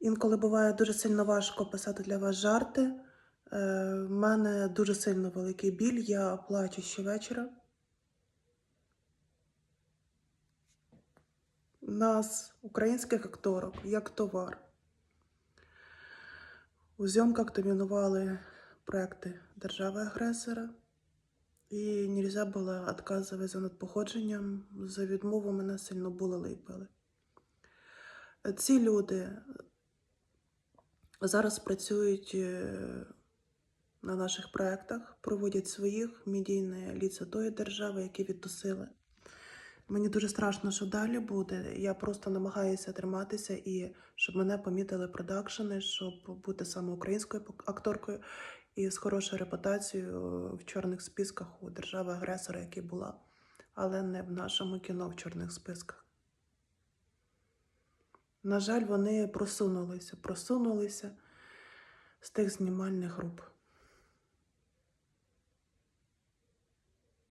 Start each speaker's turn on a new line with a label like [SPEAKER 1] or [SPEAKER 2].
[SPEAKER 1] Інколи буває дуже сильно важко писати для вас жарти. Е, в мене дуже сильно великий біль, я плачу щовечора. Нас, українських акторок, як товар. У зйомках домінували проекти держави-агресора, і нельзя було відказувати за надпоходженням, за відмову мене сильно булили і били. Ці люди зараз працюють е, на наших проєктах, проводять своїх медійні ліця тої держави, які відтусили. Мені дуже страшно, що далі буде. Я просто намагаюся триматися і щоб мене помітили продакшени, щоб бути саме українською акторкою і з хорошою репутацією в чорних списках у держави-агресора, які була, але не в нашому кіно в чорних списках. На жаль, вони просунулися, просунулися з тих знімальних груп.